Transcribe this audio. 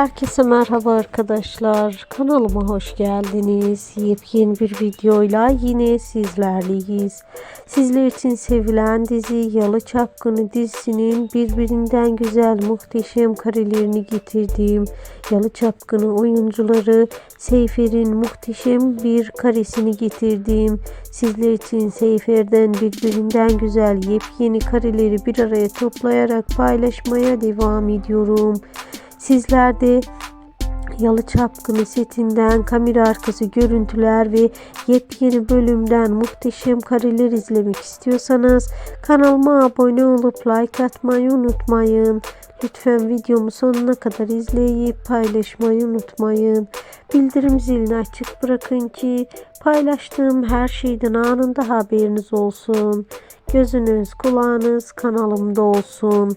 Herkese merhaba arkadaşlar. Kanalıma hoş geldiniz. Yepyeni bir videoyla yine sizlerleyiz. Sizler için sevilen dizi Yalı Çapkını dizisinin birbirinden güzel muhteşem karelerini getirdiğim Yalı Çapkını oyuncuları Seyfer'in muhteşem bir karesini getirdiğim sizler için Seyfer'den birbirinden güzel yepyeni kareleri bir araya toplayarak paylaşmaya devam ediyorum. Sizler de Yalı Çapkını setinden kamera arkası görüntüler ve yepyeni bölümden muhteşem kareler izlemek istiyorsanız kanalıma abone olup like atmayı unutmayın. Lütfen videomu sonuna kadar izleyip paylaşmayı unutmayın. Bildirim zilini açık bırakın ki paylaştığım her şeyden anında haberiniz olsun. Gözünüz kulağınız kanalımda olsun.